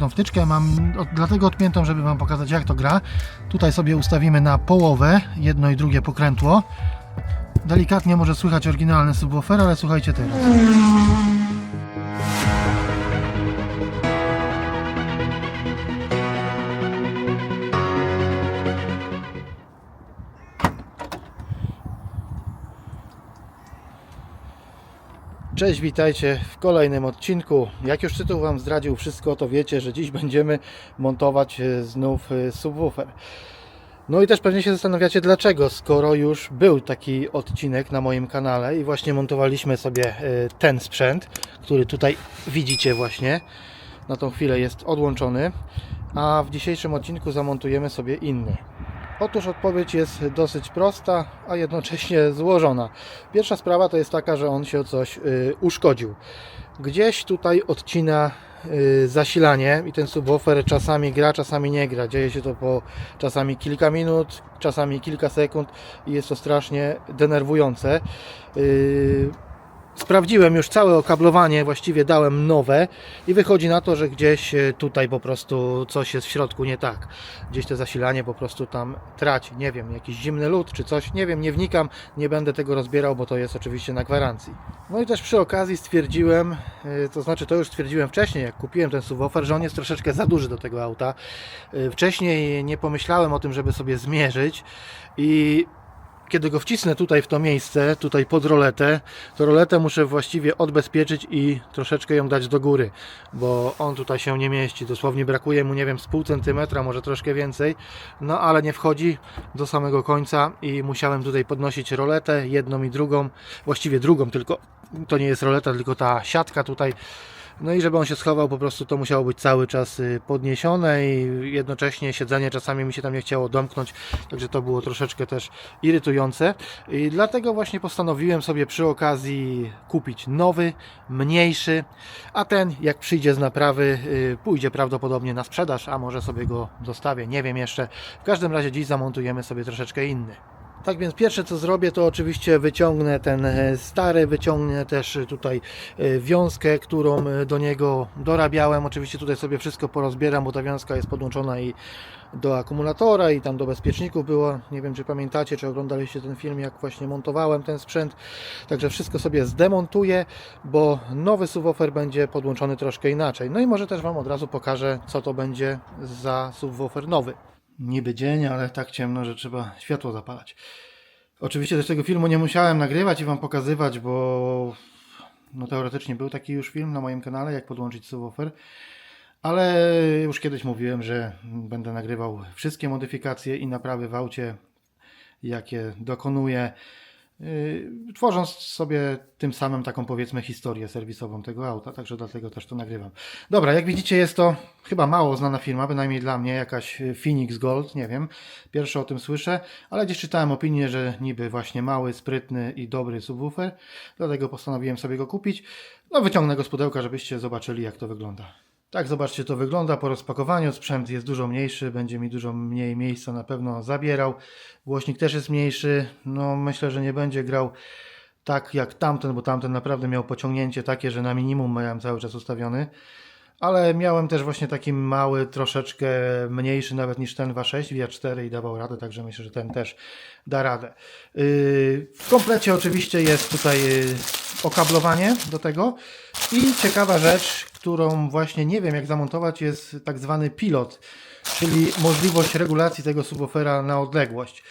tą wtyczkę mam od, dlatego odpiętą, żeby Wam pokazać jak to gra. Tutaj sobie ustawimy na połowę, jedno i drugie pokrętło. Delikatnie może słychać oryginalny subwoofer, ale słuchajcie teraz. Cześć, witajcie w kolejnym odcinku. Jak już tytuł Wam zdradził wszystko, to wiecie, że dziś będziemy montować e, znów e, subwoofer. No i też pewnie się zastanawiacie dlaczego, skoro już był taki odcinek na moim kanale i właśnie montowaliśmy sobie e, ten sprzęt, który tutaj widzicie właśnie. Na tą chwilę jest odłączony, a w dzisiejszym odcinku zamontujemy sobie inny. Otóż odpowiedź jest dosyć prosta, a jednocześnie złożona. Pierwsza sprawa to jest taka, że on się coś y, uszkodził. Gdzieś tutaj odcina y, zasilanie i ten subwoofer czasami gra, czasami nie gra. Dzieje się to po czasami kilka minut, czasami kilka sekund i jest to strasznie denerwujące. Y, Sprawdziłem już całe okablowanie, właściwie dałem nowe i wychodzi na to, że gdzieś e, tutaj po prostu coś jest w środku nie tak. Gdzieś to zasilanie po prostu tam traci. Nie wiem, jakiś zimny lód czy coś, nie wiem, nie wnikam, nie będę tego rozbierał, bo to jest oczywiście na gwarancji. No i też przy okazji stwierdziłem, e, to znaczy to już stwierdziłem wcześniej, jak kupiłem ten subwoofer, że on jest troszeczkę za duży do tego auta. E, Wcześniej nie pomyślałem o tym, żeby sobie zmierzyć i kiedy go wcisnę tutaj w to miejsce, tutaj pod roletę, to roletę muszę właściwie odbezpieczyć i troszeczkę ją dać do góry, bo on tutaj się nie mieści. Dosłownie brakuje mu, nie wiem, z pół centymetra, może troszkę więcej, no ale nie wchodzi do samego końca i musiałem tutaj podnosić roletę, jedną i drugą, właściwie drugą, tylko to nie jest roleta, tylko ta siatka tutaj. No i żeby on się schował, po prostu to musiało być cały czas y, podniesione i jednocześnie siedzenie czasami mi się tam nie chciało domknąć, także to było troszeczkę też irytujące. I dlatego właśnie postanowiłem sobie przy okazji kupić nowy, mniejszy, a ten jak przyjdzie z naprawy, y, pójdzie prawdopodobnie na sprzedaż, a może sobie go zostawię, nie wiem jeszcze. W każdym razie dziś zamontujemy sobie troszeczkę inny. Tak więc pierwsze co zrobię to oczywiście wyciągnę ten e, stary, wyciągnę też tutaj e, wiązkę, którą e, do niego dorabiałem. Oczywiście tutaj sobie wszystko porozbieram, bo ta wiązka jest podłączona i do akumulatora i tam do bezpieczników było. Nie wiem czy pamiętacie, czy oglądaliście ten film, jak właśnie montowałem ten sprzęt. Także wszystko sobie zdemontuję, bo nowy subwoofer będzie podłączony troszkę inaczej. No i może też Wam od razu pokażę, co to będzie za subwoofer nowy. Niby dzień, ale tak ciemno, że trzeba światło zapalać. Oczywiście też tego filmu nie musiałem nagrywać i Wam pokazywać, bo no teoretycznie był taki już film na moim kanale, jak podłączyć subwoofer. Ale już kiedyś mówiłem, że będę nagrywał wszystkie modyfikacje i naprawy w aucie, jakie dokonuję, tworząc sobie tym samym taką powiedzmy historię serwisową tego auta, także dlatego też to nagrywam. Dobra, jak widzicie jest to chyba mało znana firma, bynajmniej dla mnie, jakaś Phoenix Gold, nie wiem, pierwsze o tym słyszę, ale gdzieś czytałem opinię, że niby właśnie mały, sprytny i dobry subwoofer, dlatego postanowiłem sobie go kupić. No wyciągnę go z pudełka, żebyście zobaczyli jak to wygląda. Tak, zobaczcie, to wygląda po rozpakowaniu. Sprzęt jest dużo mniejszy, będzie mi dużo mniej miejsca na pewno zabierał. Głośnik też jest mniejszy. No, myślę, że nie będzie grał tak jak tamten, bo tamten naprawdę miał pociągnięcie takie, że na minimum miałem cały czas ustawiony. Ale miałem też właśnie taki mały, troszeczkę mniejszy nawet niż ten 2.6 Via 4 i dawał radę, także myślę, że ten też da radę. Yy, W komplecie oczywiście jest tutaj yy, okablowanie do tego i ciekawa rzecz, którą właśnie nie wiem jak zamontować jest tak zwany pilot, czyli możliwość regulacji tego subwoofera na odległość.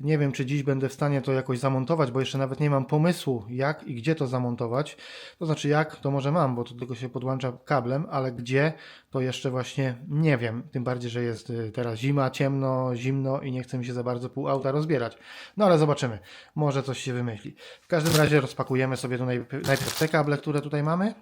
Nie wiem, czy dziś będę w stanie to jakoś zamontować, bo jeszcze nawet nie mam pomysłu, jak i gdzie to zamontować. To znaczy, jak to może mam, bo to tylko się podłącza kablem, ale gdzie to jeszcze właśnie nie wiem. Tym bardziej, że jest y, teraz zima, ciemno, zimno i nie chce mi się za bardzo pół auta rozbierać. No ale zobaczymy. Może coś się wymyśli. W każdym razie rozpakujemy sobie tu najp- najpierw te kable, które tutaj mamy.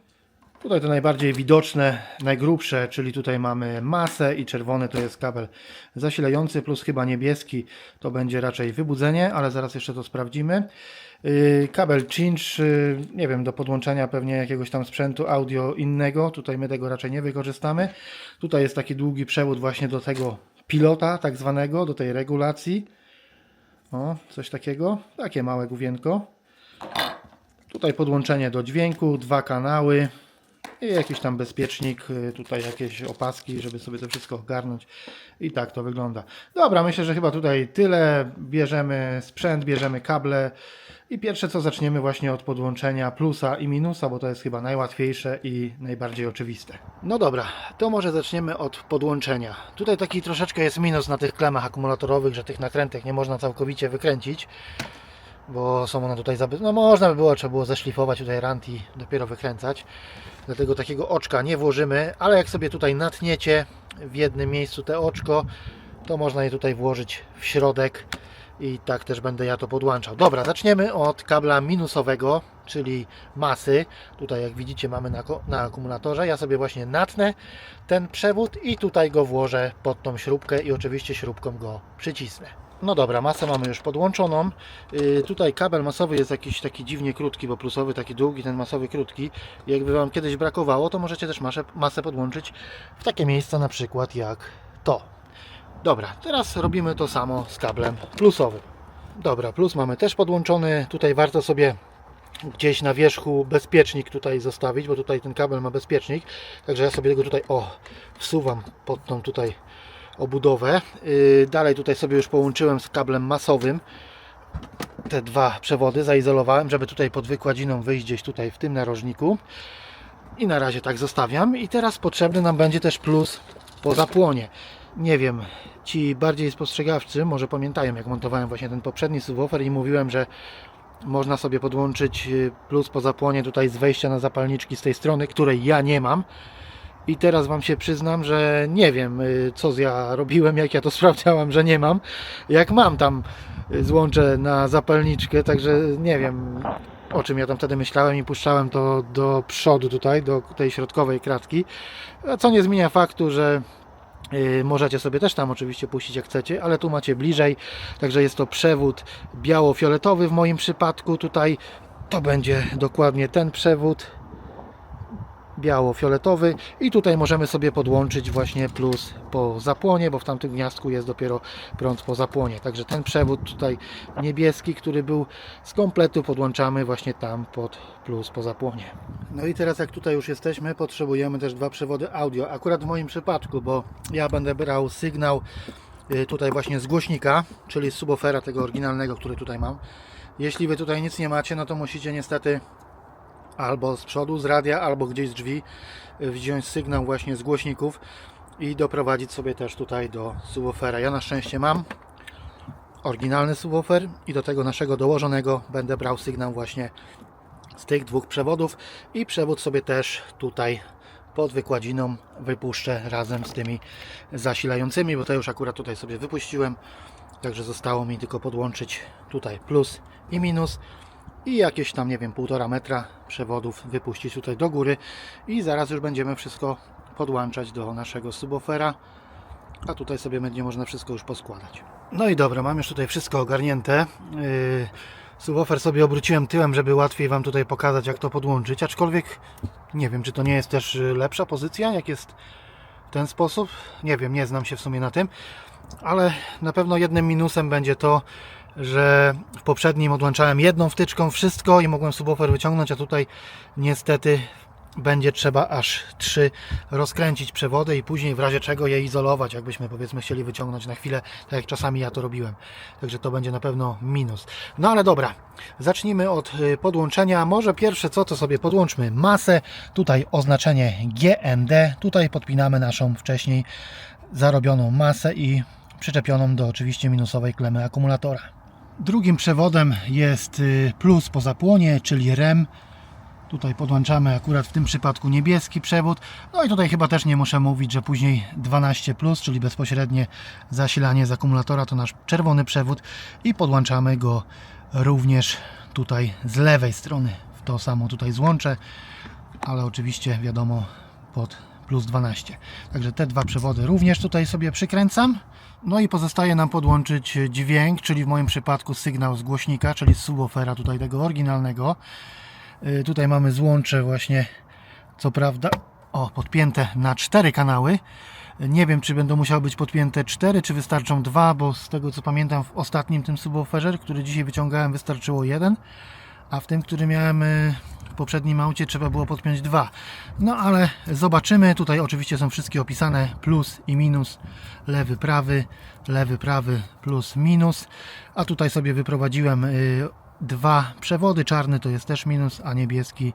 Tutaj to najbardziej widoczne, najgrubsze, czyli tutaj mamy masę i czerwony to jest kabel zasilający, plus chyba niebieski to będzie raczej wybudzenie, ale zaraz jeszcze to sprawdzimy. Yy, Kabel cinch, yy, nie wiem, do podłączenia pewnie jakiegoś tam sprzętu audio innego, tutaj my tego raczej nie wykorzystamy. Tutaj jest taki długi przewód właśnie do tego pilota, tak zwanego, do tej regulacji. O, coś takiego, takie małe główienko. Tutaj podłączenie do dźwięku, dwa kanały. I jakiś tam bezpiecznik, y, tutaj jakieś opaski, żeby sobie to wszystko ogarnąć i tak to wygląda. Dobra, myślę, że chyba tutaj tyle. Bierzemy sprzęt, bierzemy kable i pierwsze co zaczniemy właśnie od podłączenia plusa i minusa, bo to jest chyba najłatwiejsze i najbardziej oczywiste. No dobra, to może zaczniemy od podłączenia. Tutaj taki troszeczkę jest minus na tych klemach akumulatorowych, że tych nakrętek nie można całkowicie wykręcić bo są one tutaj zaby... no można by było, trzeba było zeszlifować tutaj rant i dopiero wykręcać dlatego takiego oczka nie włożymy, ale jak sobie tutaj natniecie w jednym miejscu te oczko to można je tutaj włożyć w środek i tak też będę ja to podłączał. Dobra, zaczniemy od kabla minusowego, czyli masy. Tutaj jak widzicie mamy na, na akumulatorze. Ja sobie właśnie natnę ten przewód i tutaj go włożę pod tą śrubkę i oczywiście śrubką go przycisnę. No dobra, masę mamy już podłączoną. Yy, tutaj kabel masowy jest jakiś taki dziwnie krótki, bo plusowy taki długi, ten masowy krótki. Jakby Wam kiedyś brakowało, to możecie też masę, masę podłączyć w takie miejsca na przykład jak to. Dobra, teraz robimy to samo z kablem plusowym. Dobra, plus mamy też podłączony. Tutaj warto sobie gdzieś na wierzchu bezpiecznik tutaj zostawić, bo tutaj ten kabel ma bezpiecznik. Także ja sobie go tutaj o wsuwam pod tą tutaj obudowę. Yy, dalej tutaj sobie już połączyłem z kablem masowym te dwa przewody, zaizolowałem, żeby tutaj pod wykładziną wyjść gdzieś tutaj w tym narożniku. I na razie tak zostawiam. I teraz potrzebny nam będzie też plus po zapłonie. Nie wiem, ci bardziej spostrzegawczy może pamiętają jak montowałem właśnie ten poprzedni subwoofer i mówiłem, że można sobie podłączyć y, plus po zapłonie tutaj z wejścia na zapalniczki z tej strony, której ja nie mam. I teraz Wam się przyznam, że nie wiem, y, co ja robiłem, jak ja to sprawdzałem, że nie mam. Jak mam tam y, złącze na zapalniczkę, także nie wiem, o czym ja tam wtedy myślałem i puszczałem to do przodu tutaj, do tej środkowej kratki. Co nie zmienia faktu, że y, Możecie sobie też tam oczywiście puścić jak chcecie, ale tu macie bliżej. Także jest to przewód biało-fioletowy w moim przypadku. Tutaj to będzie dokładnie ten przewód biało-fioletowy i tutaj możemy sobie podłączyć właśnie plus po zapłonie, bo w tamtym gniazdku jest dopiero prąd po zapłonie. Także ten przewód tutaj niebieski, który był z kompletu podłączamy właśnie tam pod plus po zapłonie. No i teraz jak tutaj już jesteśmy, potrzebujemy też dwa przewody audio. Akurat w moim przypadku, bo ja będę brał sygnał y, tutaj właśnie z głośnika, czyli z subwoofera tego oryginalnego, który tutaj mam. Jeśli Wy tutaj nic nie macie, no to musicie niestety albo z przodu, z radia, albo gdzieś z drzwi y, wziąć sygnał właśnie z głośników i doprowadzić sobie też tutaj do subwoofera. Ja na szczęście mam oryginalny subwoofer i do tego naszego dołożonego będę brał sygnał właśnie z tych dwóch przewodów i przewód sobie też tutaj pod wykładziną wypuszczę razem z tymi zasilającymi, bo to już akurat tutaj sobie wypuściłem. Także zostało mi tylko podłączyć tutaj plus i minus i jakieś tam, nie wiem, półtora metra przewodów wypuścić tutaj do góry i zaraz już będziemy wszystko podłączać do naszego subwoofera, a tutaj sobie będzie można wszystko już poskładać. No i dobra, mam już tutaj wszystko ogarnięte. Yy, subwoofer sobie obróciłem tyłem, żeby łatwiej Wam tutaj pokazać, jak to podłączyć, aczkolwiek nie wiem, czy to nie jest też y, lepsza pozycja, jak jest w ten sposób. Nie wiem, nie znam się w sumie na tym, ale na pewno jednym minusem będzie to, że w poprzednim odłączałem jedną wtyczką wszystko i mogłem subwoofer wyciągnąć, a tutaj niestety będzie trzeba aż trzy rozkręcić przewody i później w razie czego je izolować, jakbyśmy powiedzmy chcieli wyciągnąć na chwilę, tak jak czasami ja to robiłem. Także to będzie na pewno minus. No ale dobra, zacznijmy od y, podłączenia. Może pierwsze co to sobie podłączmy masę, tutaj oznaczenie GND, tutaj podpinamy naszą wcześniej zarobioną masę i przyczepioną do oczywiście minusowej klemy akumulatora. Drugim przewodem jest y, plus po zapłonie, czyli REM. Tutaj podłączamy akurat w tym przypadku niebieski przewód. No i tutaj chyba też nie muszę mówić, że później 12, czyli bezpośrednie zasilanie z akumulatora to nasz czerwony przewód i podłączamy go również tutaj z lewej strony. W to samo tutaj złączę, ale oczywiście wiadomo pod plus 12. Także te dwa przewody również tutaj sobie przykręcam. No i pozostaje nam podłączyć dźwięk, czyli w moim przypadku sygnał z głośnika, czyli z subwoofera tutaj tego oryginalnego. Y, Tutaj mamy złącze właśnie, co prawda, o, podpięte na cztery kanały. Nie wiem, czy będą musiały być podpięte cztery, czy wystarczą dwa, bo z tego co pamiętam w ostatnim tym subwooferze, który dzisiaj wyciągałem, wystarczyło jeden, a w tym, który miałem y, poprzednim aucie trzeba było podpiąć dwa. No ale zobaczymy. Tutaj oczywiście są wszystkie opisane plus i minus. Lewy, prawy, lewy, prawy, plus, minus. A tutaj sobie wyprowadziłem y, dwa przewody. Czarny to jest też minus, a niebieski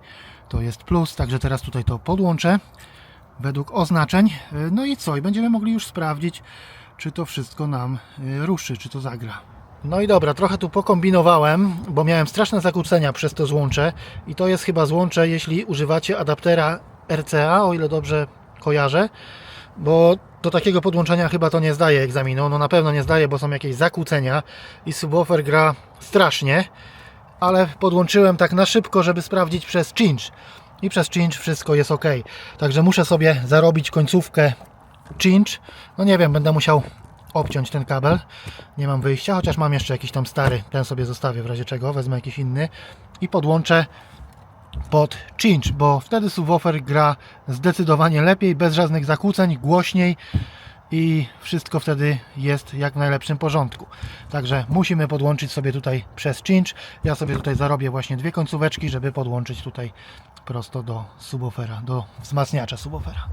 to jest plus. Także teraz tutaj to podłączę według oznaczeń. Y, No i co? I będziemy mogli już sprawdzić, czy to wszystko nam y, ruszy, czy to zagra. No i dobra, trochę tu pokombinowałem, bo miałem straszne zakłócenia przez to złącze i to jest chyba złącze, jeśli używacie adaptera RCA, o ile dobrze kojarzę, bo do takiego podłączenia chyba to nie zdaje egzaminu, no na pewno nie zdaje, bo są jakieś zakłócenia i subwoofer gra strasznie, ale podłączyłem tak na szybko, żeby sprawdzić przez cinch i przez cinch wszystko jest ok. Także muszę sobie zarobić końcówkę cinch. No nie wiem, będę musiał obciąć ten kabel. Nie mam wyjścia, chociaż mam jeszcze jakiś tam stary. Ten sobie zostawię w razie czego, wezmę jakiś inny i podłączę pod cinch, bo wtedy subwoofer gra zdecydowanie lepiej, bez żadnych zakłóceń, głośniej i wszystko wtedy jest jak w najlepszym porządku. Także musimy podłączyć sobie tutaj przez cinch. Ja sobie tutaj zarobię właśnie dwie końcóweczki, żeby podłączyć tutaj prosto do subwoofera, do wzmacniacza subwoofera.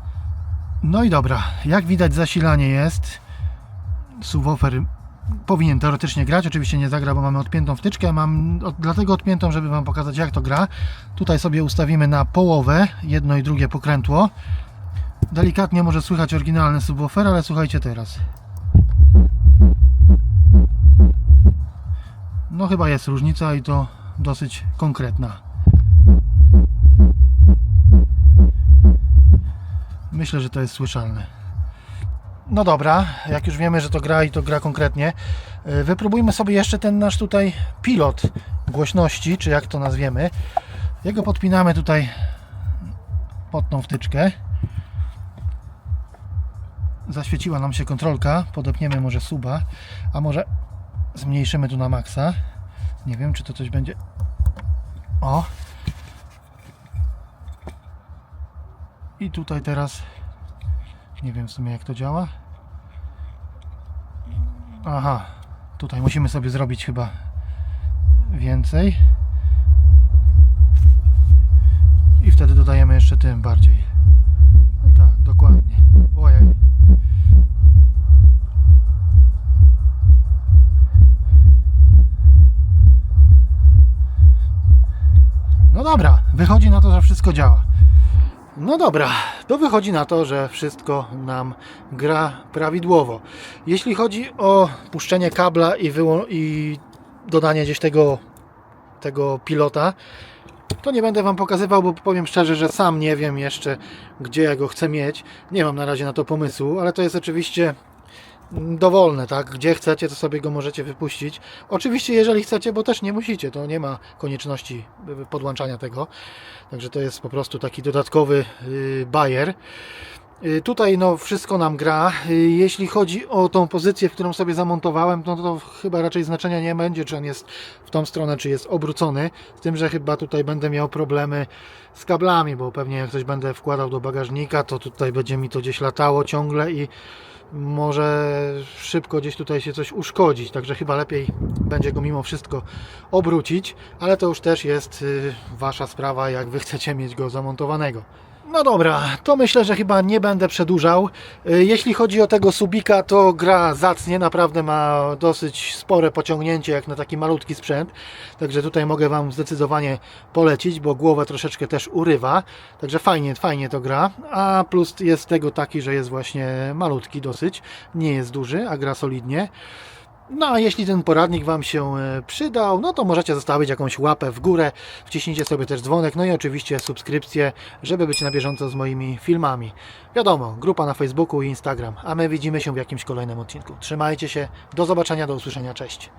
No i dobra, jak widać zasilanie jest. Subwoofer powinien teoretycznie grać, oczywiście nie zagra, bo mamy odpiętą wtyczkę, mam od, dlatego odpiętą, żeby Wam pokazać jak to gra. Tutaj sobie ustawimy na połowę, jedno i drugie pokrętło. Delikatnie może słychać oryginalny subwoofer, ale słuchajcie teraz. No chyba jest różnica i to dosyć konkretna. Myślę, że to jest słyszalne. No dobra, jak już wiemy, że to gra i to gra konkretnie, yy, wypróbujmy sobie jeszcze ten nasz tutaj pilot głośności, czy jak to nazwiemy. Jego podpinamy tutaj pod tą wtyczkę. Zaświeciła nam się kontrolka, podepniemy może suba, a może zmniejszymy tu na maksa. Nie wiem, czy to coś będzie. O! I tutaj teraz nie wiem w sumie jak to działa. Aha, tutaj musimy sobie zrobić chyba więcej. I wtedy dodajemy jeszcze tym bardziej. Tak, dokładnie. Ojej. No dobra, wychodzi na to, że wszystko działa. No dobra, to wychodzi na to, że wszystko nam gra prawidłowo. Jeśli chodzi o puszczenie kabla i, i dodanie gdzieś tego, tego pilota, to nie będę Wam pokazywał, bo powiem szczerze, że sam nie wiem jeszcze, gdzie ja go chcę mieć. Nie mam na razie na to pomysłu, ale to jest oczywiście dowolne, tak? Gdzie chcecie, to sobie go możecie wypuścić. Oczywiście, jeżeli chcecie, bo też nie musicie, to nie ma konieczności y, podłączania tego. Także to jest po prostu taki dodatkowy yy, bajer. Y, Tutaj no wszystko nam gra. Y, Jeśli chodzi o tą pozycję, w którą sobie zamontowałem, no to chyba raczej znaczenia nie będzie, czy on jest w tą stronę, czy jest obrócony. Z tym, że chyba tutaj będę miał problemy z kablami, bo pewnie jak coś będę wkładał do bagażnika, to tutaj będzie mi to gdzieś latało ciągle i może szybko gdzieś tutaj się coś uszkodzić, także chyba lepiej będzie go mimo wszystko obrócić, ale to już też jest y, Wasza sprawa, jak Wy chcecie mieć go zamontowanego. No dobra, to myślę, że chyba nie będę przedłużał. Y, Jeśli chodzi o tego Subika, to gra zacnie, naprawdę ma dosyć spore pociągnięcie jak na taki malutki sprzęt. Także tutaj mogę Wam zdecydowanie polecić, bo głowę troszeczkę też urywa. Także fajnie, fajnie to gra. A plus jest tego taki, że jest właśnie malutki dosyć, nie jest duży, a gra solidnie. No a jeśli ten poradnik Wam się e, przydał, no to możecie zostawić jakąś łapę w górę, wciśnijcie sobie też dzwonek, no i oczywiście subskrypcję, żeby być na bieżąco z moimi filmami. Wiadomo, grupa na Facebooku i Instagram, a my widzimy się w jakimś kolejnym odcinku. Trzymajcie się, do zobaczenia, do usłyszenia, cześć.